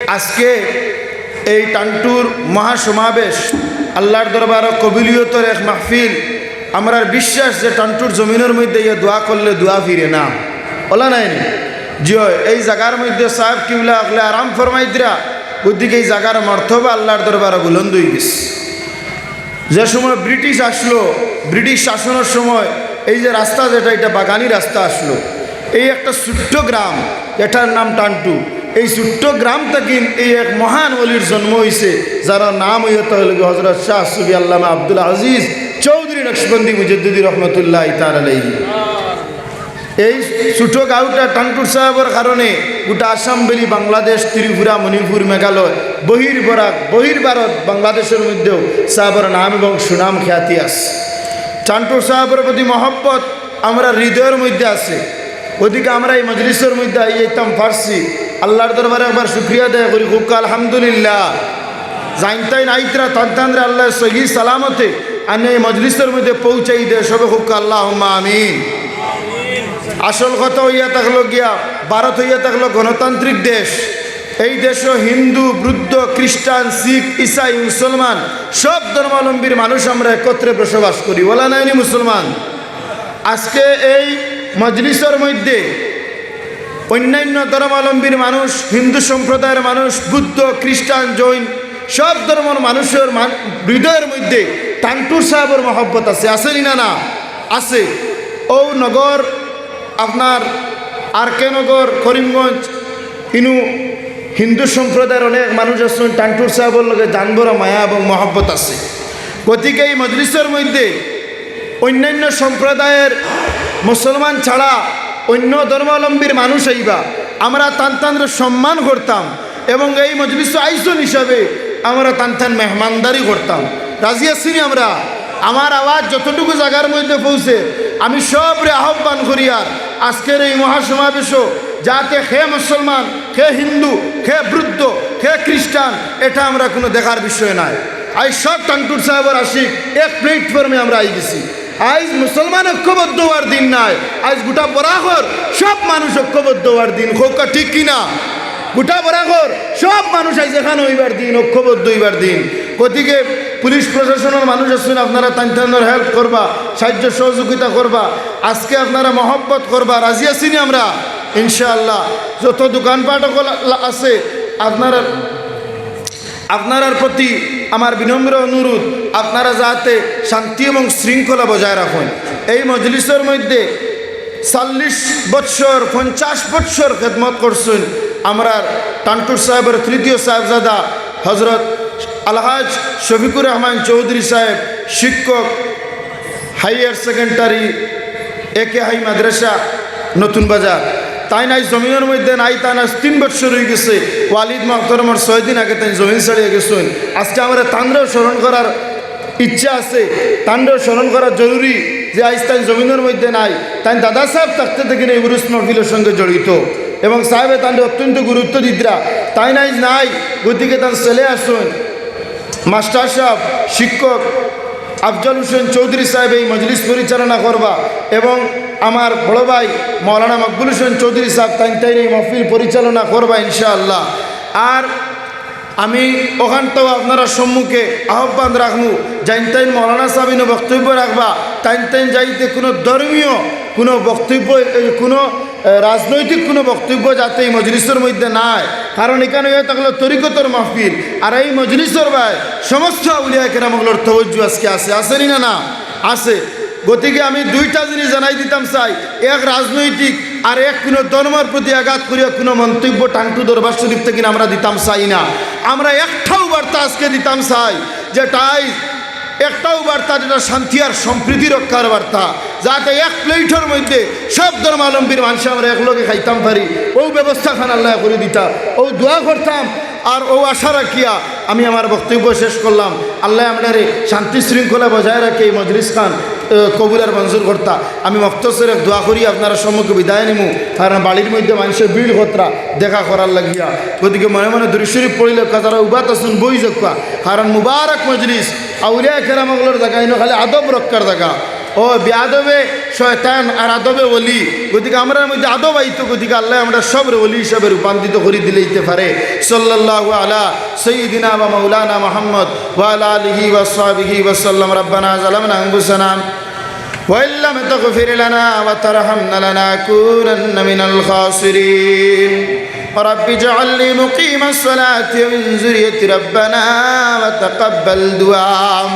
আজকে এই টান্টুর মহাসমাবেশ আল্লাহর দরবার কবিলিয়তর এক মাহফিল। আমরার বিশ্বাস যে টান্টুর জমিনের মধ্যে ইয়ে দোয়া করলে দোয়া ফিরে না। ওলা নাই জিও এই জায়গার মধ্যে সাহেব কিউলা আগলে আরাম ফরমাইদরা ওদিকে এই জায়গার মর্তবা আল্লাহর দরবার বুলন্দ হয়ে গেছে। যে সময় ব্রিটিশ আসলো, ব্রিটিশ শাসনের সময় এই যে রাস্তা যেটা, এটা বাগানি রাস্তা আসলো। এই একটা ছোট্ট গ্রাম, এটার নাম টান্টু এই ছোট্ট গ্রাম থেকে এই এক মহান অলির জন্ম হয়েছে যারা নাম হইতে হল হজরত শাহ সুবি আল্লামা আব্দুল আজিজ চৌধুরী নকশবন্দি মুজদ্দিদি রহমতুল্লাহ তার এই ছোটো গাঁওটা টানটুর সাহেবের কারণে গোটা আসাম বেলি, বাংলাদেশ, ত্রিপুরা, মণিপুর, মেঘালয় বহির বরাক বহির ভারত বাংলাদেশের মধ্যেও সাহেবের নাম এবং সুনাম খ্যাতি আছে। টান্টুর সাহেবের প্রতি মহব্বত আমরা হৃদয়ের মধ্যে আছে। ওদিকে আমরা এই মজলিসের মধ্যে যেতাম পারছি আল্লাহর দরবারে একবার শুক্রিয়া দেয় করি। খুব আলহামদুলিল্লাহ। জানতাই নাইতরা তন্তান্দ্রে আল্লাহ সহি সালামতে আর এই মজলিসের মধ্যে পৌঁছাই দেয়। সবে খুব আল্লাহ আমিন। আসল কথা হইয়া থাকল গিয়া, ভারত হইয়া থাকল গণতান্ত্রিক দেশ। এই দেশও হিন্দু, বৌদ্ধ, খ্রিস্টান, শিখ, ইসাই, মুসলমান, সব ধর্মাবলম্বীর মানুষ আমরা একত্রে বসবাস করি। বলা নাইনি মুসলমান? আজকে এই মজলিসের মধ্যে অন্যান্য ধর্মাবলম্বীর মানুষ, হিন্দু সম্প্রদায়ের মানুষ, বুদ্ধ, খ্রিস্টান, জৈন, সব ধর্মের মানুষের মান- হৃদয়ের মধ্যে টান্টুর সাহেবের মহব্বত আছে। আসেনি না না? আছে। ও নগর আপনার আর কে নগর করিমগঞ্জ, ইনু হিন্দু সম্প্রদায়ের অনেক মানুষ আছেন টান্টুর সাহেবের লগে জানবর মায়া এবং মহব্বত আছে। গতিকে এই মজলিসের মধ্যে অন্যান্য সম্প্রদায়ের মুসলমান ছাড়া অন্য ধর্মাবলম্বীর মানুষ আইবা আমরা তান্তানরে সম্মান করতাম এবং এই মজলিস আইসন হিসাবে আমরা তান্তান মেহমানদারি করতাম। রাজি আসিনি আমরা? আমার আওয়াজ যতটুকু জায়গার মধ্যে পৌঁছে, আমি সবরে আহ্বান করি আর, আজকের এই মহাসমাবেশও যাতে খে মুসলমান খে হিন্দু খে বৃদ্ধ খে খ্রিস্টান, এটা আমরা কোনো দেখার বিষয় নয় আই সব টান্টুর সাহেবের আশিক, এক প্ল্যাটফর্মে আমরা আই গেছি। আজ মুসলমান ঐক্যবদ্ধ হওয়ার দিন নাই। আজ গোটা বরাহর সব মানুষ ঐক্যবদ্ধ হওয়ার দিন। খোকা ঠিক কিনা? গোটা বরাহর সব মানুষ আজ এখানে হইবার দিন, ঐক্যবদ্ধ হইবার দিন। গতিকে পুলিশ প্রশাসনের মানুষ আছেন, আপনারা তান্তানোর হেল্প করবা, সাহায্য সহযোগিতা করবা, আজকে আপনারা মহব্বত করবা, রাজি আছিনি আমরা? ইনশাআল্লাহ। যত দোকানপাট আছে, আপনারা আপনার প্রতি আমার বিনম্র অনুরোধ আপনারা যাতে শান্তি এবং শৃঙ্খলা বজায় রাখুন। এই মজলিসের মধ্যে চল্লিশ বৎসর, পঞ্চাশ বৎসর খেদমত করছেন আমরা টান্টুর সাহেবের তৃতীয় সাহেবজাদা হজরত আলহাজ শফিকুর রহমান চৌধুরী সাহেব, শিক্ষক, হাইয়ার সেকেন্ডারি একে হাই মাদ্রাসা, নতুন বাজার। তাই নাই জমিনের মধ্যে নাই তা না তিন বছর হয়ে গেছে। ওয়ালিদ মখতরমর ছয় দিন আগে তাই জমিন ছাড়িয়ে গেছেন। আজকে আমরা তান্ডব স্মরণ করার ইচ্ছা আছে তান্ডব স্মরণ করা জরুরি যে আজ তাই জমিনের মধ্যে নাই। তাই দাদা সাহেব থাকতে থেকে এই উরুস মহফিলের সঙ্গে জড়িত। এবং সাহেবে তান্ডে অত্যন্ত গুরুত্ব দিতরা তাই নাই নাই, গতিকে তার ছেলে আসুন। মাস্টার সাহেব, শিক্ষক, আফজল হোসেন চৌধুরী সাহেব এই মজলিস পরিচালনা করবা। এবং আমার বড় ভাই মৌলানা মকবুল হোসেন চৌধুরী সাহেব তাই তাই এই মহফিল পরিচালনা করবা ইনশাআল্লাহ। আর আমি ওখানটাও আপনারা সম্মুখে আহ্বান রাখব। যাইন তাইন মৌলানা সাহেবিনও বক্তব্য রাখবা। তাইন তাইন যাইতে কোনো ধর্মীয় কোনো বক্তব্য কোনো রাজনৈতিক কোনো বক্তব্য যাতে এই মজলিসের মধ্যে নাই। কারণ এখানে হয়ে থাকল তরিকতর মাহফিল। আর এই মজলিসের ভাই সমস্ত আউলিয়া কেরামগুলোর তবজ্জু আজকে আছে। আসেনি না না? আছে। গতিকে আমি দুইটা জিনিস জানাই দিতাম চাই। এক রাজনৈতিক আর এক কোনো ধর্মের প্রতি আঘাত করিয়া কোনো মন্তব্য টাংটু দরবার শরীফ থেকে আমরা দিতাম চাই না। আমরা একটাও বার্তা আজকে দিতাম চাই যে যেটাই একটাও বার্তা যেটা শান্তি আর সম্প্রীতি রক্ষার বার্তা। যাতে এক প্লেটের মধ্যে সব ধর্মালম্বীর মানুষ আমরা একলগে খাইতাম পারি। ও ব্যবস্থা খান আল্লাহ করে দিতা। ও দোয়া করতাম। আর ও আশা রাখিয়া আমি আমার বক্তব্য শেষ করলাম। আল্লাহ আপনারে শান্তি শৃঙ্খলা বজায় রাখে এই মজলিস খান কবুলার মঞ্জুর কর্তা। আমি মক্তসের দোয়া করি, আপনারা সম্মুখে বিদায় নিমু। কারণ বাড়ির মধ্যে মানুষের বিল খতরা, দেখা করার লাগিয়া। গতিকে মনে মনে দুরুশরীফ পড়িলে কাতারা উবাত আসুন, বই যোগ্যা কারণ মুবারক মজলিস, আউলিয়া কেরামগুলোর জায়গা ইনো খালি আদব রক্ষার জায়গা। ও বেয়াদবে শয়তান আর আদবে অলি গতিকে আমরা মধ্যে আদব আইতো গতিকে আল্লাহ আমরা সব অলি হিসাবে রূপান্তরিত করে দিলে দিতে পারে সাল্লাহ আলা সঈদিনা বা মৌলানা মোহাম্মদ ওয়ালা আলহি ওয়াসাবিহি ওয়াসাল্লাম রব্বানা জালামনা আঙ্গুসানা وإن لم تغفر لنا وترحمنا لنكونن من الخاسرين رب اجعل لي مقيم الصلاة ومن ذرية ربنا وتقبل دعاء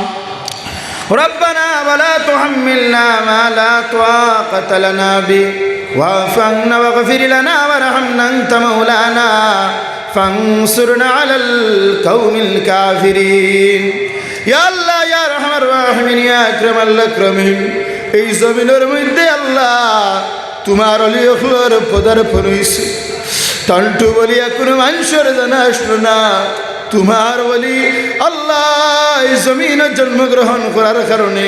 ربنا ولا تحملنا ما لا طاقة لنا به واعف عنا واغفر لنا وارحمنا أنت مولانا فانصرنا على القوم الكافرين يا الله يا أرحم الراحمين يا أكرم الأكرمين এই জমিনের মধ্যে আল্লাহ তোমার অলি অখলোর পদার্পণ হয়েছে টান্টু বলিয়া কোনো মানুষের জানা আসলো না তোমার বলি আল্লাহ জমিনে জন্মগ্রহণ করার কারণে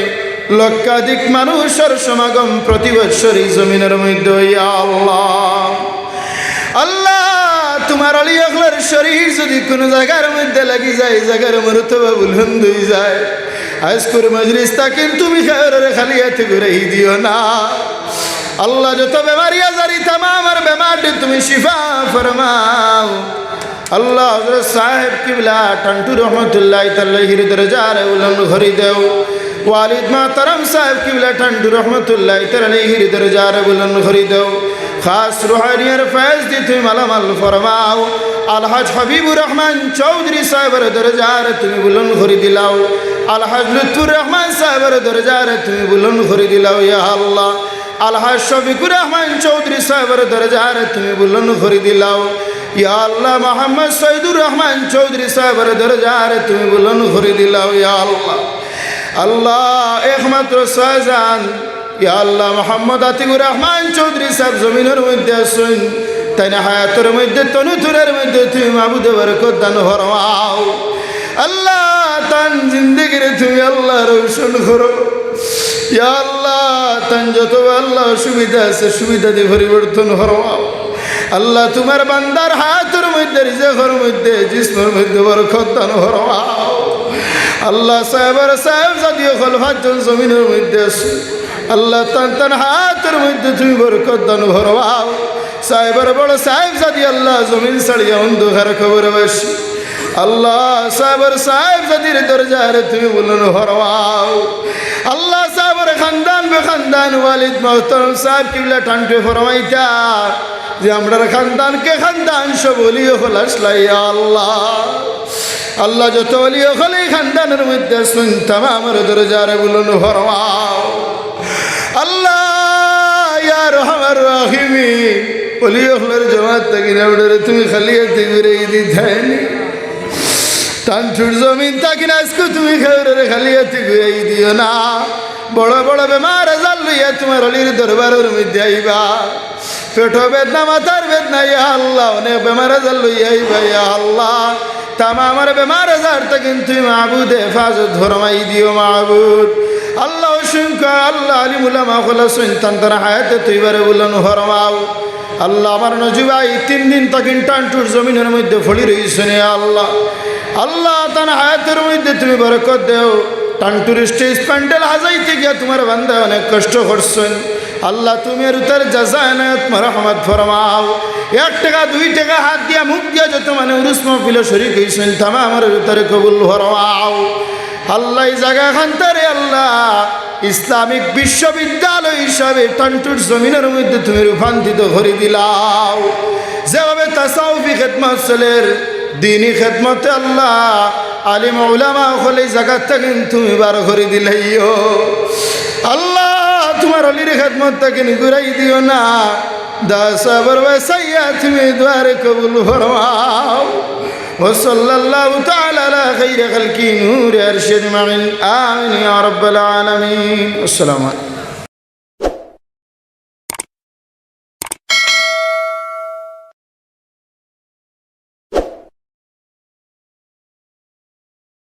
লক্ষাধিক মানুষের সমাগম প্রতি বৎসর এই জমিনের মধ্যে আল্লাহ। আল্লাহ, তোমার অলি অখলার শরীর যদি কোনো জায়গার মধ্যে লাগি যায়, জায়গার মরতবা বুলন্দ হয়ে যায়। আজকুর মজলিস তাকিন তুমি খায়রে খালি হাতে ঘুরাই দিও না। আল্লাহ, যত বেমারি আজারি তামার বেমারটি তুমি শিফা ফরমাও। আল্লাহ হজরত সাহেব কিবলা টান্টু রহমতুল্লাহ তাল্লাহির দরজার উলন ঘরি দেও। ওয়ালিদ মাতারাম সাহেব কিবলা টান্টু রহমতুল্লাহ তাল্লাহির দরজার উলন ঘরি দেও। খাস রুহানিয়ার ফয়েজ দি তুমি মালামাল ফরমাও। আলহাজ হাবিবুর রহমান চৌধুরী সাহেবের দরজার তুমি বুলন ঘরি দিলাও। আলহাজ লুৎফুর রহমান সাহেবের দরজার তুমি বুলন ঘরি দিলাও ইয়া আল্লাহ। আলহাজ শফিকুর রহমান চৌধুরী সাহেবের দরজার তুমি বুলন ঘরি দিলাও। ইয়া আল্লাহ মোহাম্মদ সৈদুর রহমান চৌধুরী সাহেবের দরজার তুমি বুলন ঘরি দিলাও, ইয়া আল্লাহ। আল্লাহ একমাত্র শাহজাহান ইয়া আল্লাহ মোহাম্মদ আতিকুর রহমান চৌধুরী সাহেব জমিনের মধ্যে আসুন তাই না, হায়াতের মধ্যে তনুথুরের মধ্যে তুমি মাবুদে বরকত দান ফরমাও। আল্লাহ তান জিন্দগির তুমি আল্লাহ রোশন করো। ইয়া আল্লাহ তান যত আল্লাহ সুবিধা আছে সুবিধা দিয়ে পরিবর্তন ফরমাও। আল্লাহ তোমার বান্দার হাতের মধ্যে, রিজেকের মধ্যে, জিসমের মধ্যে বরকত দান আল্লাহ সাহেবের সাহেব জাতীয় খলফাজন জমিনের মধ্যে আল্লাহ তান তান হাতের মধ্যে তুমি বরকত দান ভরবাও সাহেবের বড় সাহেব জাতি, আল্লাহ জমিন ছাড়িয়া অন্ধকার খবর বাসি। আল্লাহ সাহেবের সাহেব জাতির দরজারে তুমি বলুন ভরবাও আল্লাহ সাহেবের খানদান বে খানদান ওয়ালিদ মহতরম সাহেব কিবলা টানটে ফরমাইতা। যে আমরা খানদানকে খানদান? সব বলিও হলাসলাই আল্লাহ। আল্লাহ যত বলিও হলে খানদানের মধ্যে শুনতাম আমার দরজারে বলুন ফরমাও। আল্লাহ ইয়ার আমার রাহিমি। বলি হলের জমাত থাকি না তুমি খালি হাতে ঘুরে দি থাইনি টানছুর জমিন থাকি না, আজকে তুমি খেয়ে খালি হাতে ঘুরে দিও না। বড় বড় বেমার জাল লইয়া তোমার অলির দরবারের মধ্যে আইবা। পেট বেদনা, মাথার বেদনা, ইয়া আল্লাহ, অনেক বেমার জাল লইয়া আইবা, ইয়া আল্লাহ। তামা আমার বেমার আজার থেকে তুই মাহবুদ, হেফাজত ধরমাই দিও মাহবুদ। আল্লাহ অসংখ্য আল্লাহ আলী আলিমুল্লাহ হলা শুনতান তার হায়াতে তুই বারে বললেন হরমাও আল্লাহ আমার নজুবাই তিন দিন তখন টানটুর জমিনের মধ্যে ফড়ি রয়েছেন আল্লাহ। আল্লাহ তার হায়াতের মধ্যে তুমি বরকত দেও। টানটুর স্টেজ প্যান্ডেল হাজাইতে গিয়া তোমার বান্ধা অনেক কষ্ট করছেন। আল্লাহ তুমি এর উত্তর জাজায়নাত রহমত ফরমাও। এক টাকা, দুই টাকা হাত দিয়া মুখ দিয়া যত মানে উরুস মহফিলে শরীর হয়েছেন থামা আমার উত্তরে কবুল ফরমাও। আল্লাহ জায়গা খান্তারে আল্লাহ ইসলামিক বিশ্ববিদ্যালয় হিসাবে টান্টুর জমিনের মধ্যে তুমি রূপান্তরিত করে দিলাও। যেভাবে তাসাউফি খেদমত চলের দিনী খেদমতে আল্লাহ আলিম উলামা হলে জায়গা কিন্তু তুমি বার করে দিলাইও। আল্লাহ তোমার অলির খেদমত থেকে ঘুরাই দিও না দাসাবর বসাইয়া তুমি দ্বার কবুল ফরমাও وصلى الله تعالى على خير خلق نور أرشد معين آمين يا رب العالمين السلام عليكم